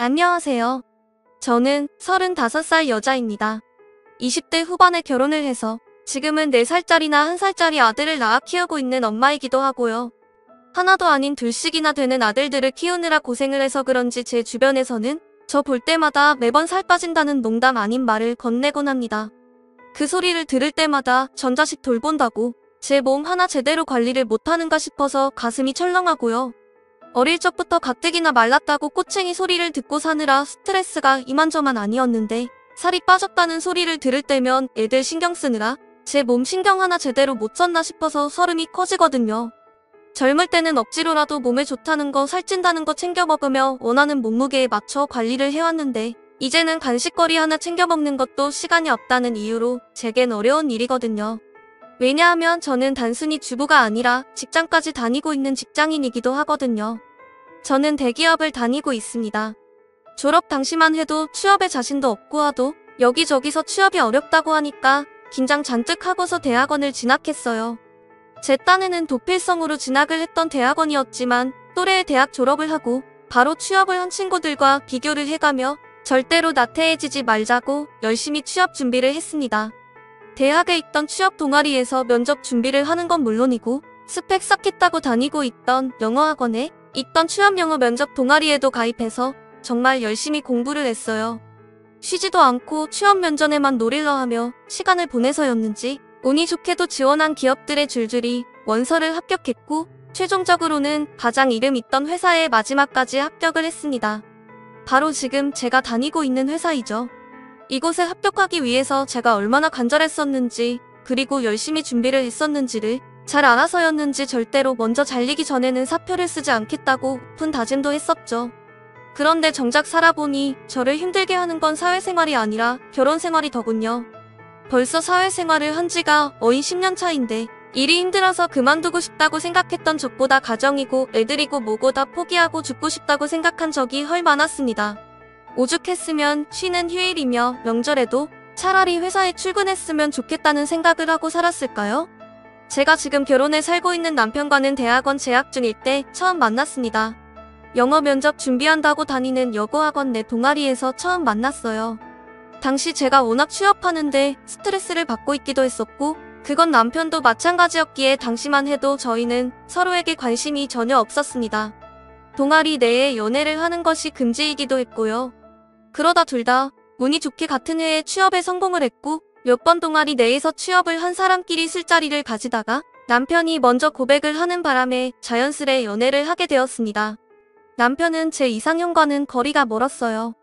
안녕하세요. 저는 35살 여자입니다. 20대 후반에 결혼을 해서 지금은 4살짜리나 1살짜리 아들을 낳아 키우고 있는 엄마이기도 하고요. 하나도 아닌 둘씩이나 되는 아들들을 키우느라 고생을 해서 그런지 제 주변에서는 저 볼 때마다 매번 살 빠진다는 농담 아닌 말을 건네곤 합니다. 그 소리를 들을 때마다 전자식 돌본다고 제 몸 하나 제대로 관리를 못하는가 싶어서 가슴이 철렁하고요. 어릴 적부터 가뜩이나 말랐다고 꼬챙이 소리를 듣고 사느라 스트레스가 이만저만 아니었는데 살이 빠졌다는 소리를 들을 때면 애들 신경 쓰느라 제 몸 신경 하나 제대로 못 썼나 싶어서 서름이 커지거든요. 젊을 때는 억지로라도 몸에 좋다는 거 살찐다는 거 챙겨 먹으며 원하는 몸무게에 맞춰 관리를 해왔는데 이제는 간식거리 하나 챙겨 먹는 것도 시간이 없다는 이유로 제겐 어려운 일이거든요. 왜냐하면 저는 단순히 주부가 아니라 직장까지 다니고 있는 직장인이기도 하거든요. 저는 대기업을 다니고 있습니다. 졸업 당시만 해도 취업에 자신도 없고 하도 여기저기서 취업이 어렵다고 하니까 긴장 잔뜩 하고서 대학원을 진학했어요. 제 딴에는 도필성으로 진학을 했던 대학원이었지만 또래의 대학 졸업을 하고 바로 취업을 한 친구들과 비교를 해가며 절대로 나태해지지 말자고 열심히 취업 준비를 했습니다. 대학에 있던 취업 동아리에서 면접 준비를 하는 건 물론이고 스펙 쌓겠다고 다니고 있던 영어학원에 있던 취업 영어 면접 동아리에도 가입해서 정말 열심히 공부를 했어요. 쉬지도 않고 취업 면전에만 노릴러 하며 시간을 보내서였는지 운이 좋게도 지원한 기업들의 줄줄이 원서를 합격했고 최종적으로는 가장 이름 있던 회사에 마지막까지 합격을 했습니다. 바로 지금 제가 다니고 있는 회사이죠. 이곳에 합격하기 위해서 제가 얼마나 간절했었는지 그리고 열심히 준비를 했었는지를 잘 알아서였는지 절대로 먼저 잘리기 전에는 사표를 쓰지 않겠다고 오픈 다짐도 했었죠. 그런데 정작 살아보니 저를 힘들게 하는 건 사회생활이 아니라 결혼생활이 더군요. 벌써 사회생활을 한 지가 어인 10년 차인데 일이 힘들어서 그만두고 싶다고 생각했던 적보다 가정이고 애들이고 뭐고 다 포기하고 죽고 싶다고 생각한 적이 헐 많았습니다. 오죽했으면 쉬는 휴일이며 명절에도 차라리 회사에 출근했으면 좋겠다는 생각을 하고 살았을까요? 제가 지금 결혼해 살고 있는 남편과는 대학원 재학 중일 때 처음 만났습니다. 영어 면접 준비한다고 다니는 여고학원 내 동아리에서 처음 만났어요. 당시 제가 워낙 취업하는데 스트레스를 받고 있기도 했었고 그건 남편도 마찬가지였기에 당시만 해도 저희는 서로에게 관심이 전혀 없었습니다. 동아리 내에 연애를 하는 것이 금지이기도 했고요. 그러다 둘 다 운이 좋게 같은 해에 취업에 성공을 했고 몇 번 동아리 내에서 취업을 한 사람끼리 술자리를 가지다가 남편이 먼저 고백을 하는 바람에 자연스레 연애를 하게 되었습니다. 남편은 제 이상형과는 거리가 멀었어요.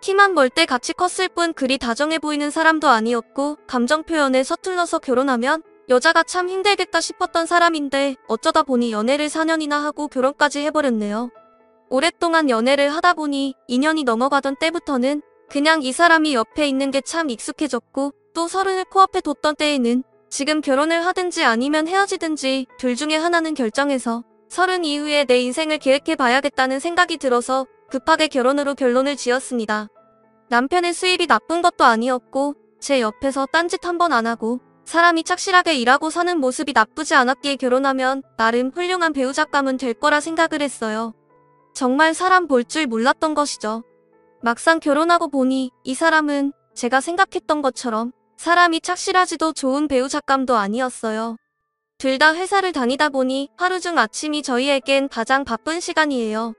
키만 멀 때 같이 컸을 뿐 그리 다정해 보이는 사람도 아니었고 감정 표현에 서툴러서 결혼하면 여자가 참 힘들겠다 싶었던 사람인데 어쩌다 보니 연애를 4년이나 하고 결혼까지 해버렸네요. 오랫동안 연애를 하다 보니 2년이 넘어가던 때부터는 그냥 이 사람이 옆에 있는 게 참 익숙해졌고 또 서른을 코앞에 뒀던 때에는 지금 결혼을 하든지 아니면 헤어지든지 둘 중에 하나는 결정해서 서른 이후에 내 인생을 계획해 봐야겠다는 생각이 들어서 급하게 결혼으로 결론을 지었습니다. 남편의 수입이 나쁜 것도 아니었고 제 옆에서 딴짓 한 번 안 하고 사람이 착실하게 일하고 사는 모습이 나쁘지 않았기에 결혼하면 나름 훌륭한 배우자감은 될 거라 생각을 했어요. 정말 사람 볼 줄 몰랐던 것이죠. 막상 결혼하고 보니 이 사람은 제가 생각했던 것처럼 사람이 착실하지도 좋은 배우자감도 아니었어요. 둘 다 회사를 다니다 보니 하루 중 아침이 저희에겐 가장 바쁜 시간이에요.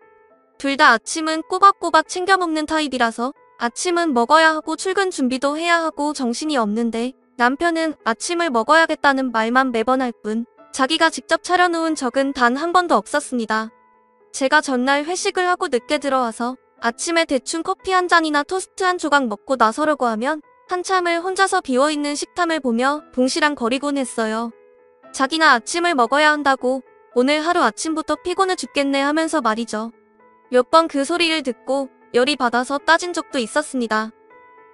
둘 다 아침은 꼬박꼬박 챙겨 먹는 타입이라서 아침은 먹어야 하고 출근 준비도 해야 하고 정신이 없는데 남편은 아침을 먹어야겠다는 말만 매번 할 뿐 자기가 직접 차려놓은 적은 단 한 번도 없었습니다. 제가 전날 회식을 하고 늦게 들어와서 아침에 대충 커피 한 잔이나 토스트 한 조각 먹고 나서려고 하면 한참을 혼자서 비어있는 식탐을 보며 봉시랑 거리곤 했어요. 자기나 아침을 먹어야 한다고 오늘 하루 아침부터 피곤해 죽겠네 하면서 말이죠. 몇 번 그 소리를 듣고 열이 받아서 따진 적도 있었습니다.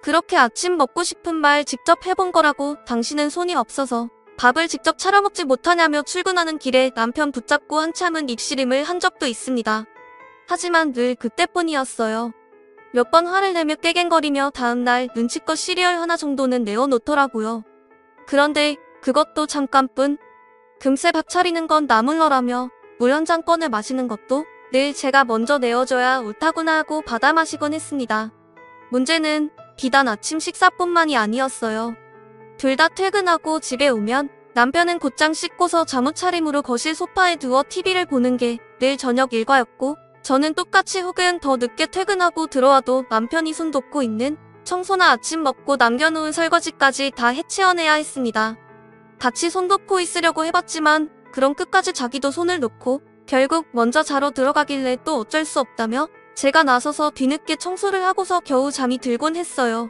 그렇게 아침 먹고 싶은 말 직접 해본 거라고 당신은 손이 없어서 밥을 직접 차려 먹지 못하냐며 출근하는 길에 남편 붙잡고 한참은 입씨름을 한 적도 있습니다. 하지만 늘 그때뿐이었어요. 몇 번 화를 내며 깨갱거리며 다음날 눈치껏 시리얼 하나 정도는 내어놓더라고요. 그런데 그것도 잠깐뿐. 금세 밥 차리는 건 나물러라며 물 한 잔 꺼내 마시는 것도 늘 제가 먼저 내어줘야 옳다구나 하고 받아 마시곤 했습니다. 문제는 비단 아침 식사뿐만이 아니었어요. 둘 다 퇴근하고 집에 오면 남편은 곧장 씻고서 잠옷 차림으로 거실 소파에 누워 TV를 보는 게 늘 저녁 일과였고 저는 똑같이 혹은 더 늦게 퇴근하고 들어와도 남편이 손 놓고 있는 청소나 아침 먹고 남겨놓은 설거지까지 다 해치워내야 했습니다. 같이 손 놓고 있으려고 해봤지만 그럼 끝까지 자기도 손을 놓고 결국 먼저 자러 들어가길래 또 어쩔 수 없다며 제가 나서서 뒤늦게 청소를 하고서 겨우 잠이 들곤 했어요.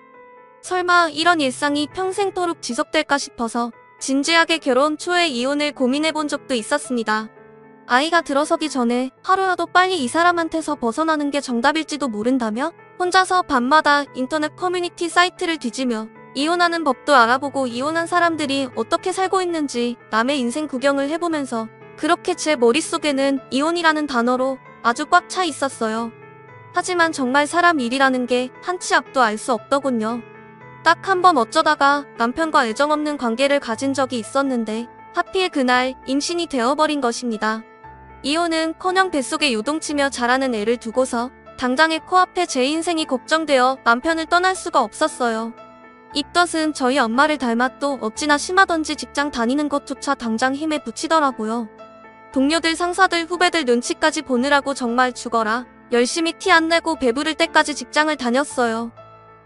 설마 이런 일상이 평생토록 지속될까 싶어서 진지하게 결혼 초에 이혼을 고민해 본 적도 있었습니다. 아이가 들어서기 전에 하루라도 빨리 이 사람한테서 벗어나는 게 정답일지도 모른다며 혼자서 밤마다 인터넷 커뮤니티 사이트를 뒤지며 이혼하는 법도 알아보고 이혼한 사람들이 어떻게 살고 있는지 남의 인생 구경을 해보면서 그렇게 제 머릿속에는 이혼이라는 단어로 아주 꽉 차 있었어요. 하지만 정말 사람 일이라는 게 한 치 앞도 알 수 없더군요. 딱 한 번 어쩌다가 남편과 애정 없는 관계를 가진 적이 있었는데 하필 그날 임신이 되어버린 것입니다. 이혼은 커녕 뱃속에 요동치며 자라는 애를 두고서 당장의 코앞에 제 인생이 걱정되어 남편을 떠날 수가 없었어요. 입덧은 저희 엄마를 닮았도 어찌나 심하던지 직장 다니는 것조차 당장 힘에 부치더라고요. 동료들, 상사들, 후배들 눈치까지 보느라고 정말 죽어라. 열심히 티 안 내고 배부를 때까지 직장을 다녔어요.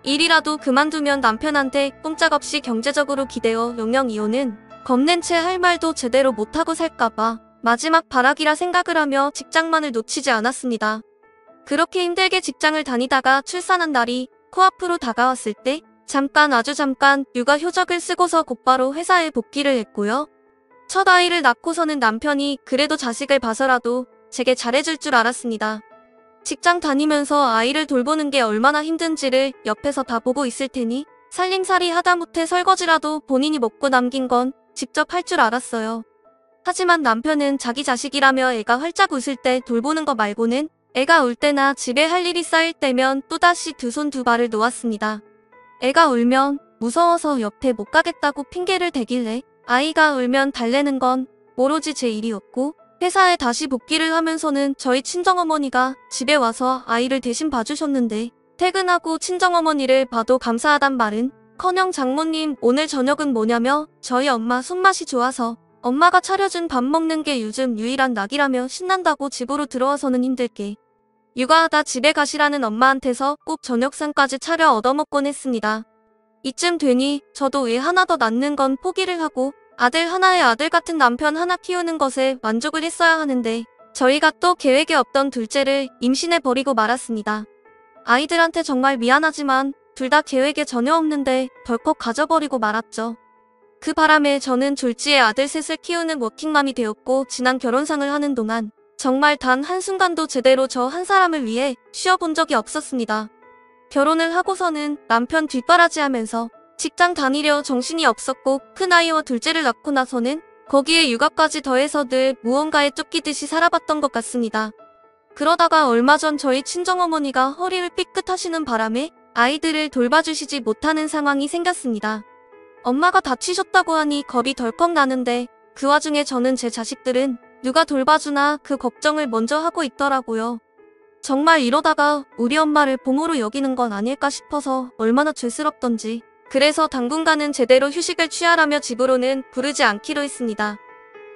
일이라도 그만두면 남편한테 꼼짝없이 경제적으로 기대어 영영 이혼은 겁낸 채 할 말도 제대로 못하고 살까봐 마지막 발악이라 생각을 하며 직장만을 놓치지 않았습니다. 그렇게 힘들게 직장을 다니다가 출산한 날이 코앞으로 다가왔을 때 잠깐 아주 잠깐 육아 효적을 쓰고서 곧바로 회사에 복귀를 했고요. 첫 아이를 낳고서는 남편이 그래도 자식을 봐서라도 제게 잘해줄 줄 알았습니다. 직장 다니면서 아이를 돌보는 게 얼마나 힘든지를 옆에서 다 보고 있을 테니 살림살이 하다못해 설거지라도 본인이 먹고 남긴 건 직접 할 줄 알았어요. 하지만 남편은 자기 자식이라며 애가 활짝 웃을 때 돌보는 거 말고는 애가 울 때나 집에 할 일이 쌓일 때면 또다시 두 손두 발을 놓았습니다. 애가 울면 무서워서 옆에 못 가겠다고 핑계를 대길래 아이가 울면 달래는 건 오로지 제 일이었고 회사에 다시 복귀를 하면서는 저희 친정어머니가 집에 와서 아이를 대신 봐주셨는데 퇴근하고 친정어머니를 봐도 감사하단 말은 커녕 장모님 오늘 저녁은 뭐냐며 저희 엄마 손맛이 좋아서 엄마가 차려준 밥 먹는 게 요즘 유일한 낙이라며 신난다고 집으로 들어와서는 힘들게 육아하다 집에 가시라는 엄마한테서 꼭 저녁상까지 차려 얻어먹곤 했습니다. 이쯤 되니 저도 애 하나 더 낳는 건 포기를 하고 아들 하나의 아들 같은 남편 하나 키우는 것에 만족을 했어야 하는데 저희가 또 계획에 없던 둘째를 임신해 버리고 말았습니다. 아이들한테 정말 미안하지만 둘 다 계획에 전혀 없는데 덜컥 가져버리고 말았죠. 그 바람에 저는 졸지에 아들 셋을 키우는 워킹맘이 되었고 지난 결혼상을 하는 동안 정말 단 한순간도 제대로 저 한 사람을 위해 쉬어본 적이 없었습니다. 결혼을 하고서는 남편 뒷바라지 하면서 직장 다니려 정신이 없었고 큰아이와 둘째를 낳고 나서는 거기에 육아까지 더해서 늘 무언가에 쫓기듯이 살아봤던 것 같습니다. 그러다가 얼마 전 저희 친정어머니가 허리를 삐끗하시는 바람에 아이들을 돌봐주시지 못하는 상황이 생겼습니다. 엄마가 다치셨다고 하니 겁이 덜컥 나는데 그 와중에 저는 제 자식들은 누가 돌봐주나 그 걱정을 먼저 하고 있더라고요. 정말 이러다가 우리 엄마를 봉으로 여기는 건 아닐까 싶어서 얼마나 죄스럽던지 그래서 당분간은 제대로 휴식을 취하라며 집으로는 부르지 않기로 했습니다.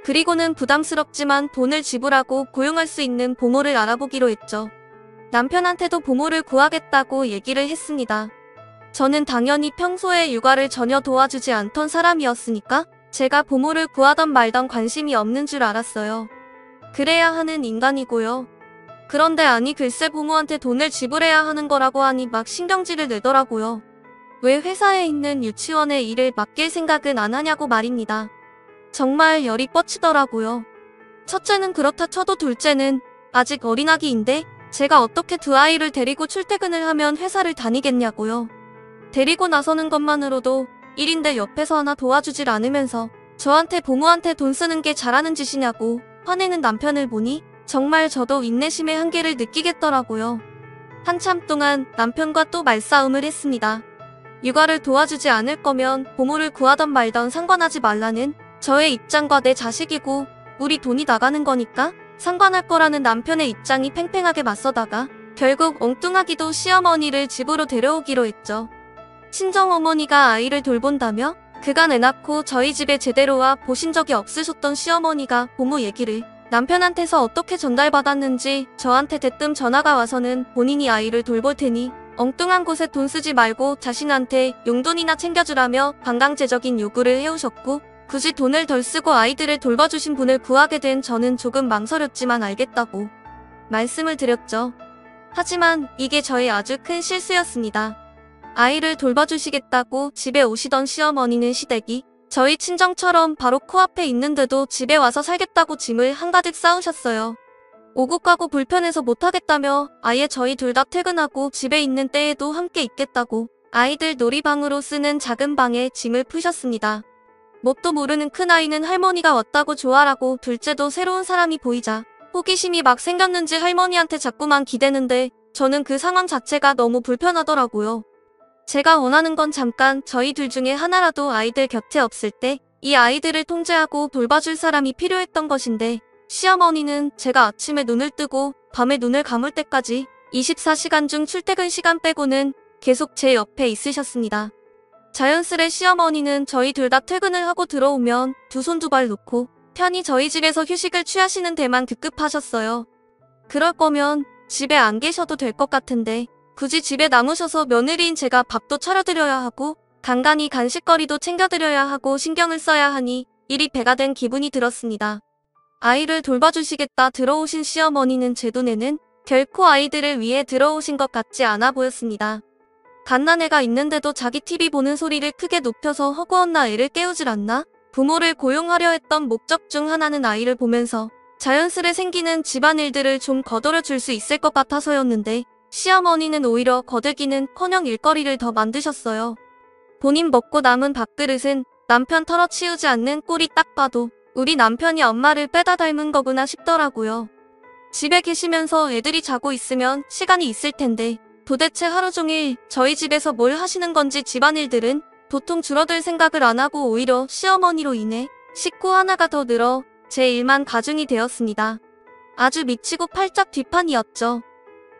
그리고는 부담스럽지만 돈을 지불하고 고용할 수 있는 보모를 알아보기로 했죠. 남편한테도 보모를 구하겠다고 얘기를 했습니다. 저는 당연히 평소에 육아를 전혀 도와주지 않던 사람이었으니까 제가 보모를 구하던 말던 관심이 없는 줄 알았어요. 그래야 하는 인간이고요. 그런데 아니 글쎄 부모한테 돈을 지불해야 하는 거라고 하니 막 신경질을 내더라고요. 왜 회사에 있는 유치원에 일을 맡길 생각은 안 하냐고 말입니다. 정말 열이 뻗치더라고요. 첫째는 그렇다 쳐도 둘째는 아직 어린아기인데 제가 어떻게 두 아이를 데리고 출퇴근을 하면 회사를 다니겠냐고요. 데리고 나서는 것만으로도 일인데 옆에서 하나 도와주질 않으면서 저한테 부모한테 돈 쓰는 게 잘하는 짓이냐고 화내는 남편을 보니 정말 저도 인내심의 한계를 느끼겠더라고요. 한참 동안 남편과 또 말싸움을 했습니다. 육아를 도와주지 않을 거면 부모를 구하던 말던 상관하지 말라는 저의 입장과 내 자식이고 우리 돈이 나가는 거니까 상관할 거라는 남편의 입장이 팽팽하게 맞서다가 결국 엉뚱하기도 시어머니를 집으로 데려오기로 했죠. 친정어머니가 아이를 돌본다며 그간 애 낳고 저희 집에 제대로 와 보신 적이 없으셨던 시어머니가 고모 얘기를 남편한테서 어떻게 전달받았는지 저한테 대뜸 전화가 와서는 본인이 아이를 돌볼 테니 엉뚱한 곳에 돈 쓰지 말고 자신한테 용돈이나 챙겨주라며 반강제적인 요구를 해오셨고 굳이 돈을 덜 쓰고 아이들을 돌봐주신 분을 구하게 된 저는 조금 망설였지만 알겠다고 말씀을 드렸죠. 하지만 이게 저의 아주 큰 실수였습니다. 아이를 돌봐주시겠다고 집에 오시던 시어머니는 시댁이 저희 친정처럼 바로 코앞에 있는데도 집에 와서 살겠다고 짐을 한가득 쌓으셨어요. 오고 가고 불편해서 못하겠다며 아예 저희 둘 다 퇴근하고 집에 있는 때에도 함께 있겠다고 아이들 놀이방으로 쓰는 작은 방에 짐을 푸셨습니다. 뭣도 모르는 큰아이는 할머니가 왔다고 좋아라고 둘째도 새로운 사람이 보이자 호기심이 막 생겼는지 할머니한테 자꾸만 기대는데 저는 그 상황 자체가 너무 불편하더라고요. 제가 원하는 건 잠깐 저희 둘 중에 하나라도 아이들 곁에 없을 때 이 아이들을 통제하고 돌봐줄 사람이 필요했던 것인데 시어머니는 제가 아침에 눈을 뜨고 밤에 눈을 감을 때까지 24시간 중 출퇴근 시간 빼고는 계속 제 옆에 있으셨습니다. 자연스레 시어머니는 저희 둘 다 퇴근을 하고 들어오면 두 손 두 발 놓고 편히 저희 집에서 휴식을 취하시는 데만 급급하셨어요. 그럴 거면 집에 안 계셔도 될 것 같은데 굳이 집에 남으셔서 며느리인 제가 밥도 차려드려야 하고 간간히 간식거리도 챙겨드려야 하고 신경을 써야 하니 일이 배가 된 기분이 들었습니다. 아이를 돌봐주시겠다 들어오신 시어머니는 제 눈에는 결코 아이들을 위해 들어오신 것 같지 않아 보였습니다. 갓난애가 있는데도 자기 TV 보는 소리를 크게 높여서 허구헌나 애를 깨우질 않나? 부모를 고용하려 했던 목적 중 하나는 아이를 보면서 자연스레 생기는 집안일들을 좀 거둬려 줄수 있을 것 같아서였는데 시어머니는 오히려 거들기는 커녕 일거리를 더 만드셨어요. 본인 먹고 남은 밥그릇은 남편 털어치우지 않는 꼴이 딱 봐도 우리 남편이 엄마를 빼다 닮은 거구나 싶더라고요. 집에 계시면서 애들이 자고 있으면 시간이 있을 텐데 도대체 하루 종일 저희 집에서 뭘 하시는 건지 집안일들은 보통 줄어들 생각을 안 하고 오히려 시어머니로 인해 식구 하나가 더 늘어 제 일만 가중이 되었습니다. 아주 미치고 팔짝 뒷판이었죠.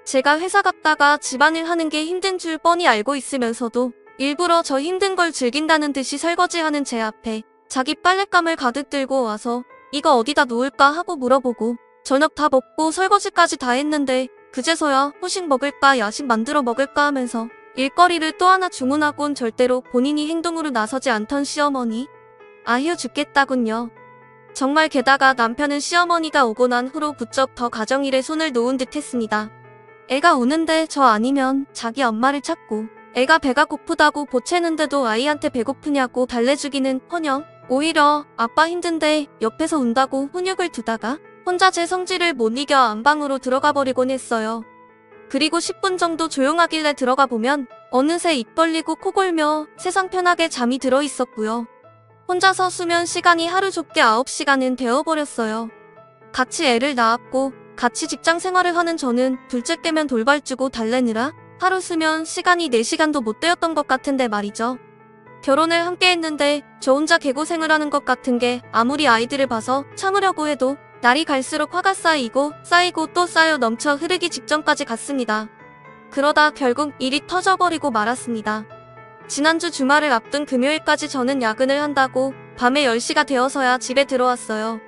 제가 회사 갔다가 집안일 하는 게 힘든 줄 뻔히 알고 있으면서도 일부러 저 힘든 걸 즐긴다는 듯이 설거지하는 제 앞에 자기 빨랫감을 가득 들고 와서 이거 어디다 놓을까 하고 물어보고 저녁 다 먹고 설거지까지 다 했는데 그제서야 후식 먹을까 야식 만들어 먹을까 하면서 일거리를 또 하나 주문하곤 절대로 본인이 행동으로 나서지 않던 시어머니. 아휴 죽겠다군요. 정말 게다가 남편은 시어머니가 오고 난 후로 부쩍 더 가정일에 손을 놓은 듯 했습니다. 애가 우는데 저 아니면 자기 엄마를 찾고 애가 배가 고프다고 보채는데도 아이한테 배고프냐고 달래주기는 커녕 오히려 아빠 힘든데 옆에서 운다고 훈육을 두다가 혼자 제 성질을 못 이겨 안방으로 들어가 버리곤 했어요. 그리고 10분 정도 조용하길래 들어가 보면 어느새 입 벌리고 코 골며 세상 편하게 잠이 들어 있었고요. 혼자서 수면 시간이 하루 좁게 9시간은 되어버렸어요. 같이 애를 낳았고 같이 직장 생활을 하는 저는 둘째 깨면 돌발 주고 달래느라 하루 수면 시간이 4시간도 못 되었던 것 같은데 말이죠. 결혼을 함께 했는데 저 혼자 개고생을 하는 것 같은 게 아무리 아이들을 봐서 참으려고 해도 날이 갈수록 화가 쌓이고 쌓이고 또 쌓여 넘쳐 흐르기 직전까지 갔습니다. 그러다 결국 일이 터져버리고 말았습니다. 지난주 주말을 앞둔 금요일까지 저는 야근을 한다고 밤에 10시가 되어서야 집에 들어왔어요.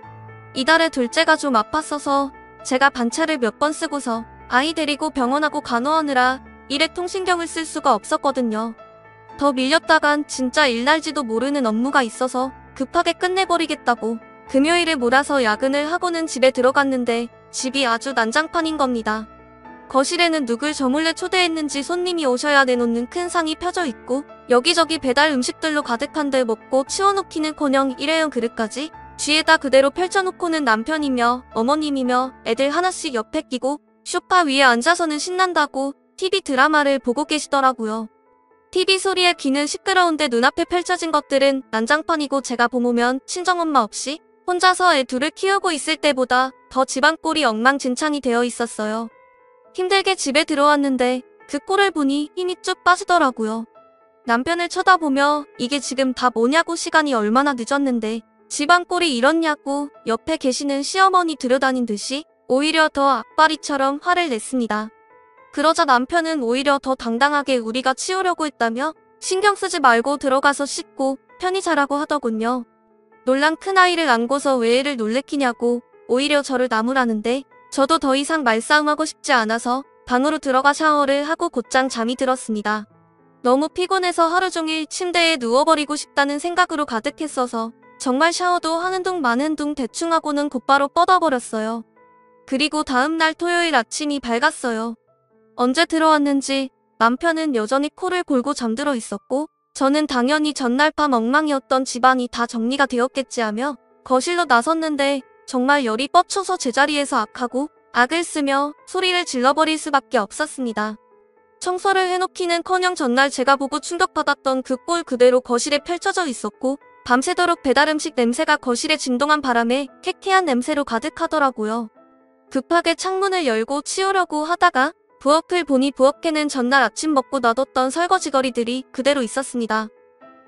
이달에 둘째가 좀 아팠어서 제가 반차를 몇 번 쓰고서 아이 데리고 병원하고 간호하느라 일에 통신경을 쓸 수가 없었거든요. 더 밀렸다간 진짜 일날지도 모르는 업무가 있어서 급하게 끝내버리겠다고 금요일에 몰아서 야근을 하고는 집에 들어갔는데 집이 아주 난장판인 겁니다. 거실에는 누굴 저 몰래 초대했는지 손님이 오셔야 내놓는 큰 상이 펴져 있고 여기저기 배달 음식들로 가득한데 먹고 치워놓기는커녕 일회용 그릇까지 뒤에다 그대로 펼쳐놓고는 남편이며 어머님이며 애들 하나씩 옆에 끼고 쇼파 위에 앉아서는 신난다고 TV 드라마를 보고 계시더라고요. TV 소리에 귀는 시끄러운데 눈앞에 펼쳐진 것들은 난장판이고 제가 보면 친정엄마 없이 혼자서 애 둘을 키우고 있을 때보다 더 집안 꼴이 엉망진창이 되어 있었어요. 힘들게 집에 들어왔는데 그 꼴을 보니 힘이 쭉 빠지더라고요. 남편을 쳐다보며 이게 지금 다 뭐냐고 시간이 얼마나 늦었는데 집안 꼴이 이렇냐고 옆에 계시는 시어머니 들여다닌 듯이 오히려 더 악바리처럼 화를 냈습니다. 그러자 남편은 오히려 더 당당하게 우리가 치우려고 했다며 신경 쓰지 말고 들어가서 씻고 편히 자라고 하더군요. 놀란 큰아이를 안고서 왜 애를 놀래키냐고 오히려 저를 나무라는데 저도 더 이상 말싸움하고 싶지 않아서 방으로 들어가 샤워를 하고 곧장 잠이 들었습니다. 너무 피곤해서 하루 종일 침대에 누워버리고 싶다는 생각으로 가득했어서 정말 샤워도 하는 둥 마는 둥 대충 하고는 곧바로 뻗어버렸어요. 그리고 다음날 토요일 아침이 밝았어요. 언제 들어왔는지 남편은 여전히 코를 골고 잠들어 있었고 저는 당연히 전날 밤 엉망이었던 집안이 다 정리가 되었겠지 하며 거실로 나섰는데 정말 열이 뻗쳐서 제자리에서 악하고 악을 쓰며 소리를 질러버릴 수밖에 없었습니다. 청소를 해놓기는커녕 전날 제가 보고 충격받았던 그 꼴 그대로 거실에 펼쳐져 있었고 밤새도록 배달음식 냄새가 거실에 진동한 바람에 쾌쾌한 냄새로 가득하더라고요. 급하게 창문을 열고 치우려고 하다가 부엌을 보니 부엌에는 전날 아침 먹고 놔뒀던 설거지거리들이 그대로 있었습니다.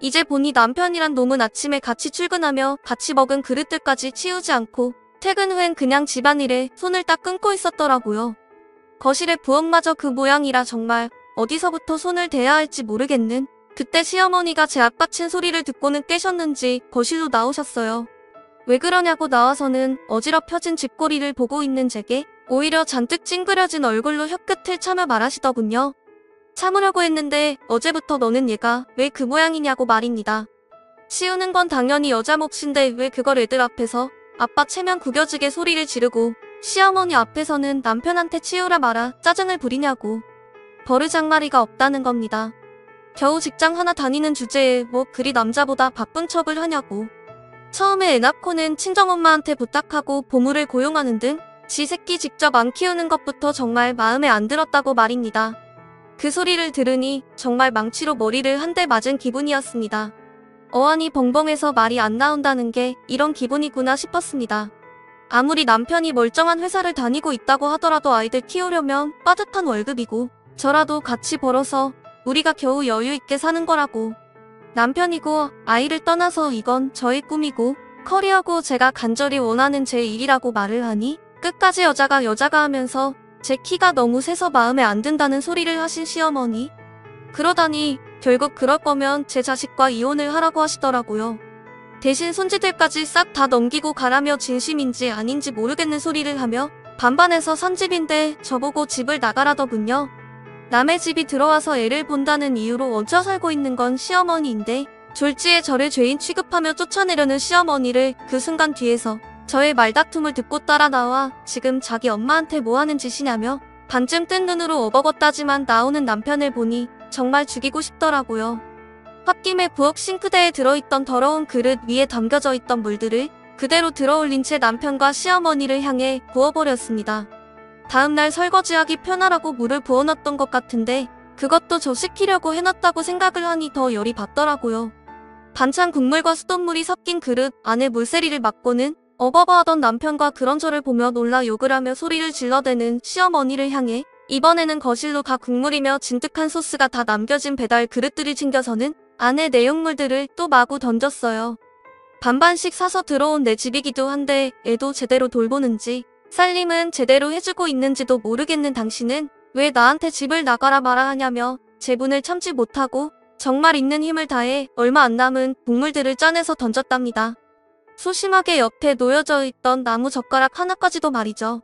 이제 보니 남편이란 놈은 아침에 같이 출근하며 같이 먹은 그릇들까지 치우지 않고 퇴근 후엔 그냥 집안일에 손을 딱 끊고 있었더라고요. 거실에 부엌마저 그 모양이라 정말 어디서부터 손을 대야 할지 모르겠는 그때 시어머니가 제 앞받친 소리를 듣고는 깨셨는지 거실로 나오셨어요. 왜 그러냐고 나와서는 어지럽혀진 집꼬리를 보고 있는 제게 오히려 잔뜩 찡그려진 얼굴로 혀끝을 차며 말하시더군요. 참으려고 했는데 어제부터 너는 얘가 왜 그 모양이냐고 말입니다. 치우는 건 당연히 여자 몫인데 왜 그걸 애들 앞에서 아빠 체면 구겨지게 소리를 지르고 시어머니 앞에서는 남편한테 치우라 마라 짜증을 부리냐고 버르장마리가 없다는 겁니다. 겨우 직장 하나 다니는 주제에 뭐 그리 남자보다 바쁜 척을 하냐고. 처음에 애 낳고는 친정엄마한테 부탁하고 보물을 고용하는 등 지 새끼 직접 안 키우는 것부터 정말 마음에 안 들었다고 말입니다. 그 소리를 들으니 정말 망치로 머리를 한 대 맞은 기분이었습니다. 어안이 벙벙해서 말이 안 나온다는 게 이런 기분이구나 싶었습니다. 아무리 남편이 멀쩡한 회사를 다니고 있다고 하더라도 아이들 키우려면 빠듯한 월급이고 저라도 같이 벌어서 우리가 겨우 여유 있게 사는 거라고. 남편이고 아이를 떠나서 이건 저의 꿈이고 커리어고 제가 간절히 원하는 제 일이라고 말을 하니 끝까지 여자가 여자가 하면서 제 키가 너무 세서 마음에 안 든다는 소리를 하신 시어머니. 그러다니 결국 그럴 거면 제 자식과 이혼을 하라고 하시더라고요. 대신 손지들까지 싹 다 넘기고 가라며 진심인지 아닌지 모르겠는 소리를 하며 반반해서 산 집인데 저보고 집을 나가라더군요. 남의 집이 들어와서 애를 본다는 이유로 얹혀 살고 있는 건 시어머니인데 졸지에 저를 죄인 취급하며 쫓아내려는 시어머니를 그 순간 뒤에서 저의 말다툼을 듣고 따라 나와 지금 자기 엄마한테 뭐 하는 짓이냐며 반쯤 뜬 눈으로 어버걷다지만 나오는 남편을 보니 정말 죽이고 싶더라고요. 홧김에 부엌 싱크대에 들어있던 더러운 그릇 위에 담겨져 있던 물들을 그대로 들어올린 채 남편과 시어머니를 향해 부어버렸습니다. 다음날 설거지하기 편하라고 물을 부어놨던 것 같은데 그것도 저 시키려고 해놨다고 생각을 하니 더 열이 받더라고요. 반찬 국물과 수돗물이 섞인 그릇 안에 물세리를 맞고는 어버버하던 남편과 그런 저를 보며 놀라 욕을 하며 소리를 질러대는 시어머니를 향해 이번에는 거실로 가 국물이며 진득한 소스가 다 남겨진 배달 그릇들이 챙겨서는 안에 내용물들을 또 마구 던졌어요. 반반씩 사서 들어온 내 집이기도 한데 애도 제대로 돌보는지 살림은 제대로 해주고 있는지도 모르겠는 당신은 왜 나한테 집을 나가라 마라 하냐며 제분을 참지 못하고 정말 있는 힘을 다해 얼마 안 남은 국물들을 짜내서 던졌답니다. 소심하게 옆에 놓여져 있던 나무 젓가락 하나까지도 말이죠.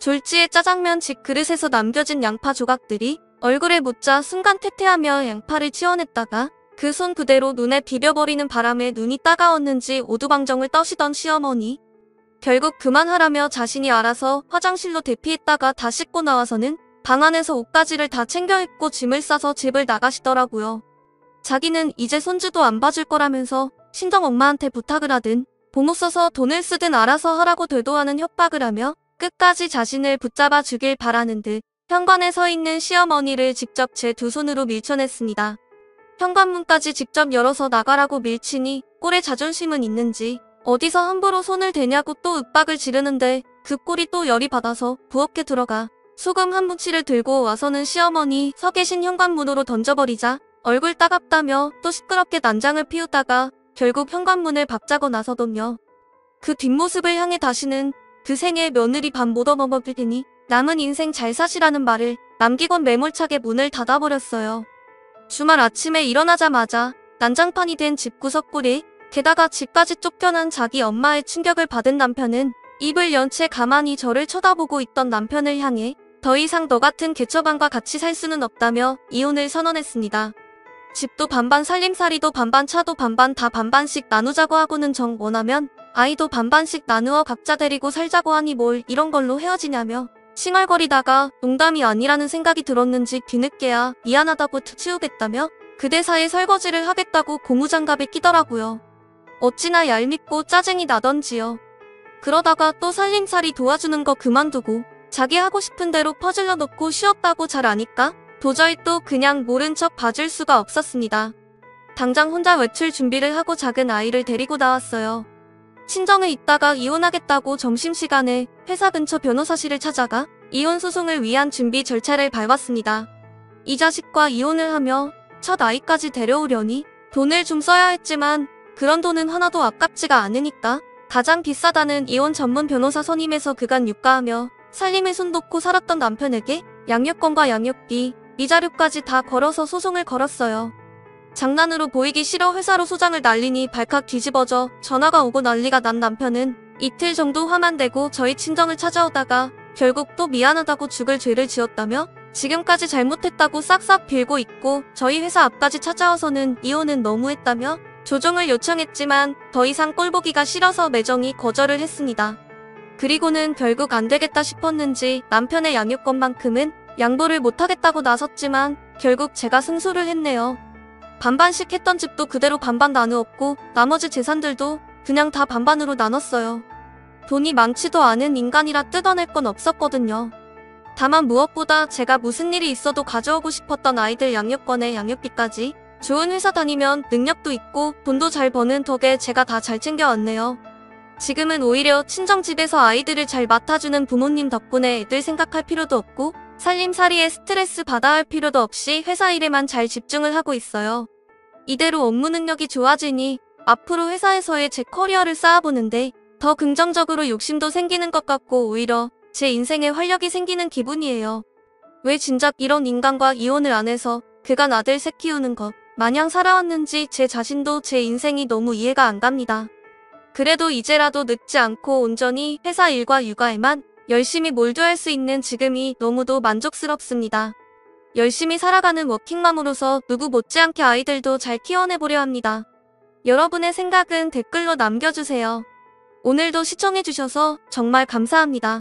졸지에 짜장면 집 그릇에서 남겨진 양파 조각들이 얼굴에 묻자 순간 태태하며 양파를 치워냈다가 그 손 그대로 눈에 비벼버리는 바람에 눈이 따가웠는지 오두방정을 떠시던 시어머니. 결국 그만하라며 자신이 알아서 화장실로 대피했다가 다 씻고 나와서는 방 안에서 옷가지를 다 챙겨 입고 짐을 싸서 집을 나가시더라고요. 자기는 이제 손주도 안 봐줄 거라면서 신정 엄마한테 부탁을 하든 보모 써서 돈을 쓰든 알아서 하라고 되도하는 협박을 하며 끝까지 자신을 붙잡아 주길 바라는 듯 현관에 서 있는 시어머니를 직접 제 두 손으로 밀쳐냈습니다. 현관문까지 직접 열어서 나가라고 밀치니 꼴의 자존심은 있는지 어디서 함부로 손을 대냐고 또 윽박을 지르는데 그 꼴이 또 열이 받아서 부엌에 들어가 소금 한 뭉치를 들고 와서는 시어머니 서 계신 현관문으로 던져버리자 얼굴 따갑다며 또 시끄럽게 난장을 피우다가 결국 현관문을 박자고 나서더며 그 뒷모습을 향해 다시는 그 생에 며느리 밥 못 얻어먹을 테니 남은 인생 잘 사시라는 말을 남기곤 매몰차게 문을 닫아버렸어요. 주말 아침에 일어나자마자 난장판이 된 집 구석구리 게다가 집까지 쫓겨난 자기 엄마의 충격을 받은 남편은 입을 연 채 가만히 저를 쳐다보고 있던 남편을 향해 더 이상 너 같은 개처방과 같이 살 수는 없다며 이혼을 선언했습니다. 집도 반반 살림살이도 반반 차도 반반 다 반반씩 나누자고 하고는 정 원하면 아이도 반반씩 나누어 각자 데리고 살자고 하니 뭘 이런 걸로 헤어지냐며 칭얼거리다가 농담이 아니라는 생각이 들었는지 뒤늦게야 미안하다고 툭 치우겠다며 그 대사에 설거지를 하겠다고 고무장갑에 끼더라고요. 어찌나 얄밉고 짜증이 나던지요. 그러다가 또 살림살이 도와주는 거 그만두고 자기 하고 싶은 대로 퍼질러 놓고 쉬었다고 잘 아니까 도저히 또 그냥 모른 척 봐줄 수가 없었습니다. 당장 혼자 외출 준비를 하고 작은 아이를 데리고 나왔어요. 친정에 있다가 이혼하겠다고 점심시간에 회사 근처 변호사실을 찾아가 이혼 소송을 위한 준비 절차를 밟았습니다. 이 자식과 이혼을 하며 첫 아이까지 데려오려니 돈을 좀 써야 했지만 그런 돈은 하나도 아깝지가 않으니까 가장 비싸다는 이혼 전문 변호사 선임해서 그간 유가하며 살림에 손 놓고 살았던 남편에게 양육권과 양육비, 이자료까지 다 걸어서 소송을 걸었어요. 장난으로 보이기 싫어 회사로 소장을 날리니 발칵 뒤집어져 전화가 오고 난리가 난 남편은 이틀 정도 화만 내고 저희 친정을 찾아오다가 결국 또 미안하다고 죽을 죄를 지었다며 지금까지 잘못했다고 싹싹 빌고 있고 저희 회사 앞까지 찾아와서는 이혼은 너무했다며 조정을 요청했지만 더 이상 꼴보기가 싫어서 매정히 거절을 했습니다. 그리고는 결국 안 되겠다 싶었는지 남편의 양육권만큼은 양보를 못하겠다고 나섰지만 결국 제가 승소를 했네요. 반반씩 했던 집도 그대로 반반 나누었고 나머지 재산들도 그냥 다 반반으로 나눴어요. 돈이 많지도 않은 인간이라 뜯어낼 건 없었거든요. 다만 무엇보다 제가 무슨 일이 있어도 가져오고 싶었던 아이들 양육권에 양육비까지 좋은 회사 다니면 능력도 있고 돈도 잘 버는 덕에 제가 다 잘 챙겨왔네요. 지금은 오히려 친정집에서 아이들을 잘 맡아주는 부모님 덕분에 애들 생각할 필요도 없고 살림살이에 스트레스 받아 할 필요도 없이 회사 일에만 잘 집중을 하고 있어요. 이대로 업무 능력이 좋아지니 앞으로 회사에서의 제 커리어를 쌓아보는데 더 긍정적으로 욕심도 생기는 것 같고 오히려 제 인생에 활력이 생기는 기분이에요. 왜 진작 이런 인간과 이혼을 안 해서 그간 아들 새 키우는 것 마냥 살아왔는지 제 자신도 제 인생이 너무 이해가 안 갑니다. 그래도 이제라도 늦지 않고 온전히 회사 일과 육아에만 열심히 몰두할 수 있는 지금이 너무도 만족스럽습니다. 열심히 살아가는 워킹맘으로서 누구 못지않게 아이들도 잘 키워내보려 합니다. 여러분의 생각은 댓글로 남겨주세요. 오늘도 시청해주셔서 정말 감사합니다.